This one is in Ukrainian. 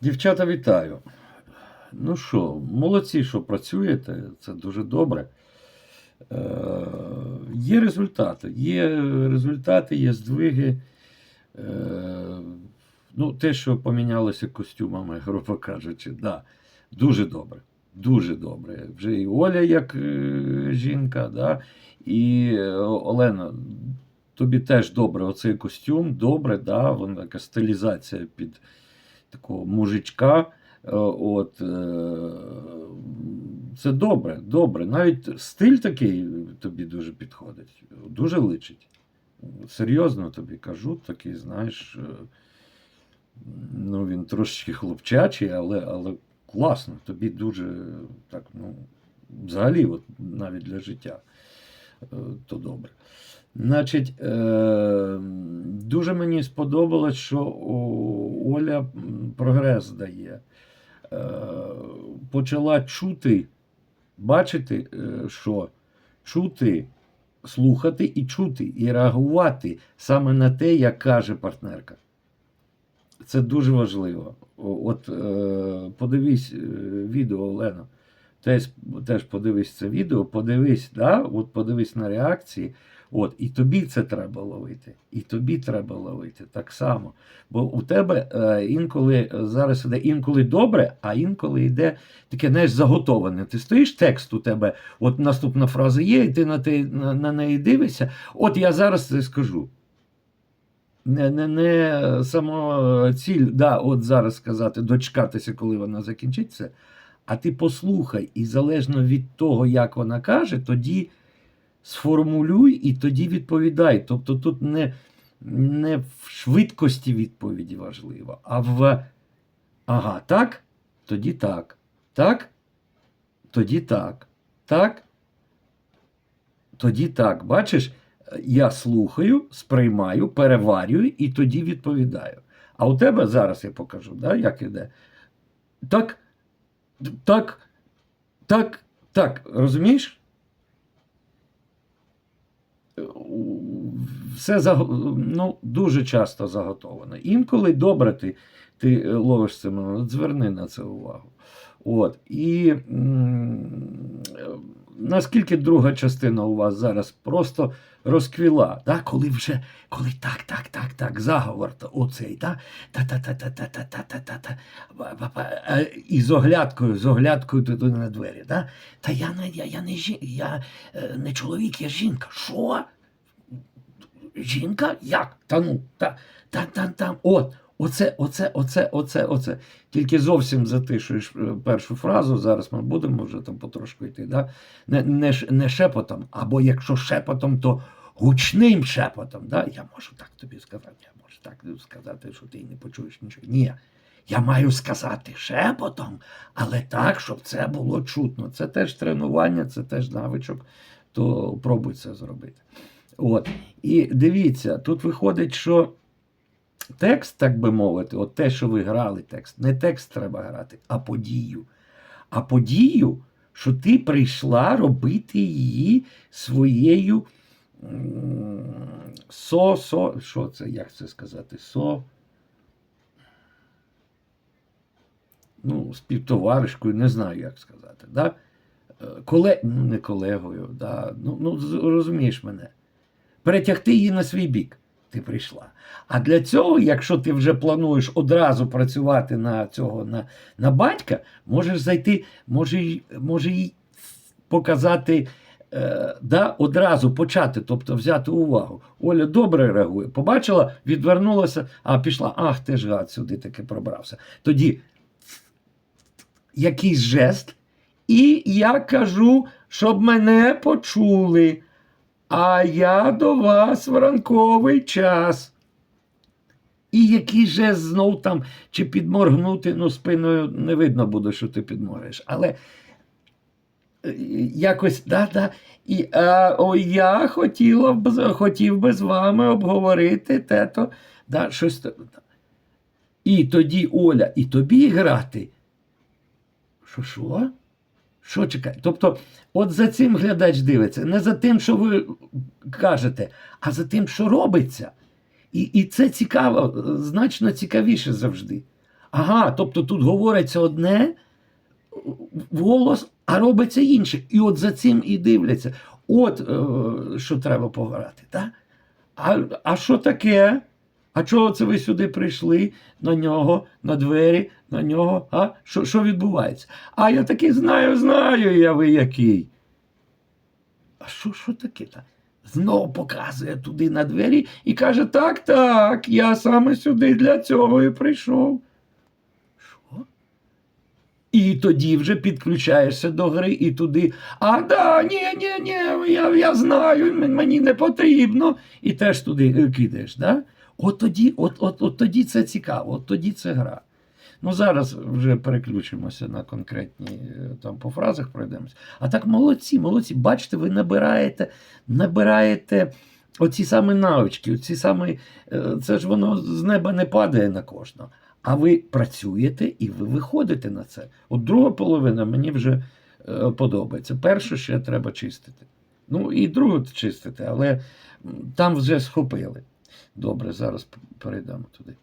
Дівчата, вітаю. Ну що, молодці, що працюєте, це дуже добре. Е, є результати. Є результати, є здвиги. Е, ну, те, що помінялося костюмами, грубо кажучи, да, дуже добре. Дуже добре. Вже і Оля як е, жінка, да, і е, Олена, тобі теж добре оцей костюм, добре, да, вона така стилізація під такого мужичка. Е, От, е, це добре, добре. Навіть стиль такий тобі дуже підходить, дуже личить. Серйозно тобі кажу, такий, знаєш, е, ну він трошечки хлопчачий, але, але класно, тобі дуже так, ну, взагалі, от, навіть для життя, то добре. Значить, е, дуже мені сподобалось, що Оля прогрес дає. Е, почала чути, бачити, е, що чути, слухати і чути, і реагувати саме на те, як каже партнерка. Це дуже важливо. От подивись відео, Олено. Теж, теж подивись це відео, подивись, да? от подивись на реакції. От, і тобі це треба ловити. І тобі треба ловити так само. Бо у тебе е, інколи е, зараз іде інколи добре, а інколи йде таке знаєш, заготоване. Ти стоїш текст у тебе, от наступна фраза є, і ти на, те, на, на неї дивишся. От я зараз це скажу. Не, не, не само ціль, да, от зараз сказати, дочекатися, коли вона закінчиться. А ти послухай, і залежно від того, як вона каже, тоді сформулюй і тоді відповідай. Тобто тут не, не в швидкості відповіді важливо, а в ага, так, тоді так, так, тоді так, так, тоді так. Бачиш, я слухаю, сприймаю, переварюю і тоді відповідаю. А у тебе зараз я покажу, да, як іде. Так, так, так, так, розумієш? Все ну, дуже часто заготовано. Інколи добре ти, ти ловиш це, от зверни на це увагу. От. І наскільки друга частина у вас зараз просто розквіла, да? коли вже коли так, так, так, так, заговор оцей, да? та-та-та-та-та-та-та-та-та, ба-ба-ба, е, і з оглядкою, з оглядкою туди на двері. Да? Та я не, я, я, не, я е, не чоловік, я жінка. Що? Жінка? Як? Та ну, та, та, та, та, от, оце, оце, оце, оце, оце. Тільки зовсім затишуєш е, першу фразу, зараз ми будемо вже там потрошку йти. Да? Не, не, не шепотом, або якщо шепотом, то гучним шепотом. Да? Я можу так тобі сказати, я можу так сказати, що ти не почуєш нічого. Ні. Я маю сказати шепотом, але так, щоб це було чутно. Це теж тренування, це теж навичок, то пробуй це зробити. От. І дивіться, тут виходить, що текст, так би мовити, от те, що ви грали текст, не текст треба грати, а подію. А подію, що ти прийшла робити її своєю со, со, що це, як це сказати, со. Ну, співтоваришкою, не знаю, як сказати. Да? Е, Коле... Ну, не колегою, да? ну, ну, розумієш мене перетягти її на свій бік. Ти прийшла. А для цього, якщо ти вже плануєш одразу працювати на цього на, на батька, можеш зайти, може, може їй показати, е, да, одразу почати, тобто взяти увагу. Оля добре реагує. Побачила, відвернулася, а пішла. Ах, ти ж гад, сюди таки пробрався. Тоді якийсь жест, і я кажу, щоб мене почули. А я до вас в ранковий час. І який жест знов там, чи підморгнути, ну, спиною не видно буде, що ти підморгаєш. Але е, якось, да, да. І а, о, я хотіла б, хотів би з вами обговорити те-то, да, щось. то- І тоді, Оля, і тобі грати. Що, що? Що чекає? Тобто, от за цим глядач дивиться, не за тим, що ви кажете, а за тим, що робиться. І, і це цікаво, значно цікавіше завжди. Ага, тобто тут говориться одне голос, а робиться інше. І от за цим і дивляться. От е, що треба пограти. Так? А, а що таке? А чого це ви сюди прийшли на нього, на двері, на нього? А? Що, що відбувається? А я таки знаю, знаю я ви який. А що, що таке? та Знову показує туди на двері і каже: так, так, я саме сюди для цього і прийшов. Що? І тоді вже підключаєшся до гри і туди. А да, ні, ні, ні, я, я знаю, мені не потрібно. І теж туди е, кидаєш. Да? От, тоді, от, от, от тоді це цікаво, от тоді це гра. Ну, зараз вже переключимося на конкретні е, там по фразах пройдемося. А так молодці, молодці. Бачите, ви набираєте, набираєте оці самі навички, оці самі, е, це ж воно з неба не падає на кожного. А ви працюєте і ви виходите на це. От друга половина мені вже е, подобається. Першу ще треба чистити. Ну і другу чистити, але там вже схопили. Добре, зараз перейдемо туди.